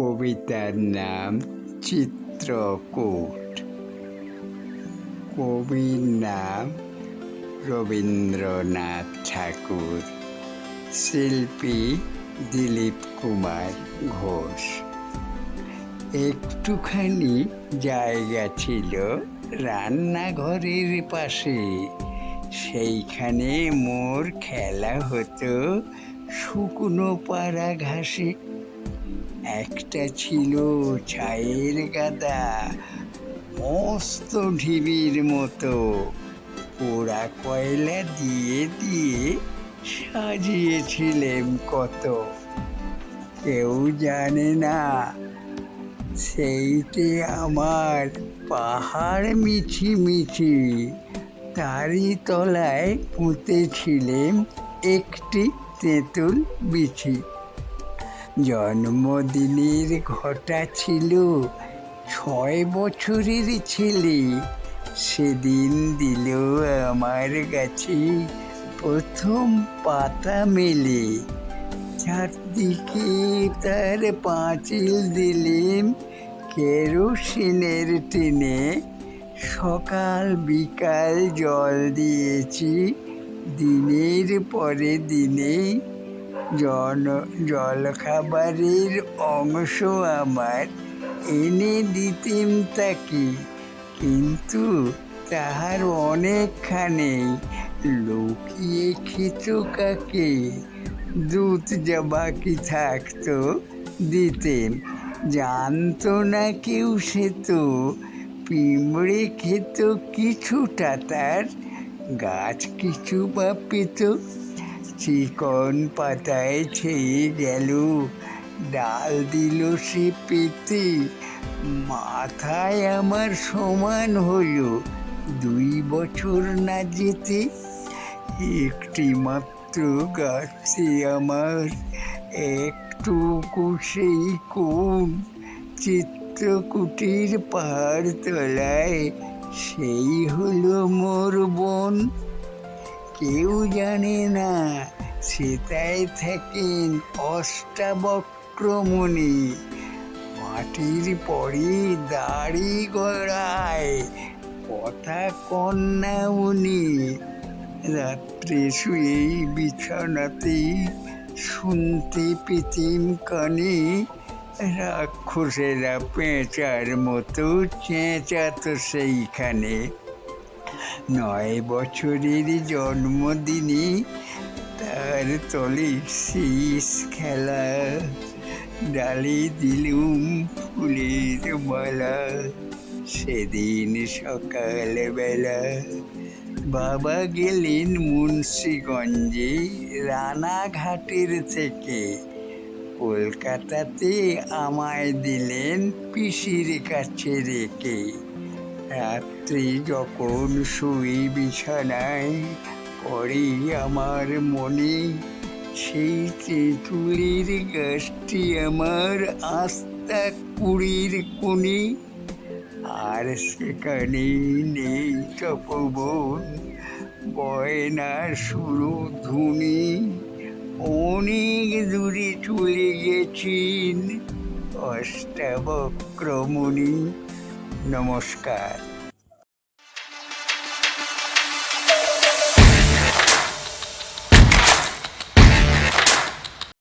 কবিতার নাম চিত্রকূট। কবির নাম রবীন্দ্রনাথ ঠাকুর। শিল্পী দিলীপ কুমার ঘোষ। একটুখানি জায়গা ছিল রান্নাঘরের পাশে। সেইখানে মোর খেলা হতো শুকনো পাড়া ঘাসে একটা ছিল ছায়ের গাদা, মস্ত ঢিবির মতো। পোড়া কয়লা দিয়ে দিয়ে সাজিয়েছিলেম কত। কেউ জানে না, সেইটে আমার পাহাড় মিছি মিছি তারই তলায় পুঁতেছিলেম একটি তেঁতুল বিছি জন্মদিনের ঘটা ছিল, ছয় বছরের ছেলে। সেদিন দিল আমার কাছে প্রথম পাতা মেলে। চারদিকে তার পাঁচিল দিলেম কেরোসিনের টেনে। সকাল বিকাল জল দিয়েছি, দিনের পরে দিনে জন জলখাবারের অংশ আমার। এনে দিতেম তাকে। কিন্তু তাহার অনেকখানে লুকিয়ে খেত কাকে? দুধ যা বাকি থাকতো দিতেম জানতো না কেউ সে তো। পিঁমড়ে খেত কিছুটা তার। গাছ কিছু বা পেত। চিকন পাতায় ছেয়ে গেল। ডাল দিল সে পেতে। মাথায় আমার সমান হলো দুই বছর না যেতে। একটি মাত্র গাছে আমার একটুকু সেই কোন চিত্রকুটির পাহাড় তলায় সেই হলো মোর বোন। কেউ জানে না, সেটাই থাকেন অষ্টাবক্রমণি। মাটির পরে দাড়ি গড়ায় কথা কন্যা উনি রাত্রে শুয়েই বিছানাতেই শুনতে পেতেম কানে রাক্ষসেরা পেঁচার মতো চেঁচাতো সেইখানে। নয় বছরের জন্মদিনে তার তলে শেষ খেলা। ডালে দিলুম ফুলের মালা। সেদিন সকালবেলা বাবা গেলেন মুন্সিগঞ্জে রানাঘাটের থেকে। কলকাতাতে আমায় দিলেন পিসির কাছে রেখে। রাত্রি যখন শুই বিছানায় পরে আমার মনে। সেই তেঁতুলের গাছটি আমার আস্তা কুড়ির কোণে। আর সেখানে নেই তপবন বয়না শুরু ধুনি অনেক দূরে চলে গেছেন অষ্টাবক্রমণি। নমস্কার।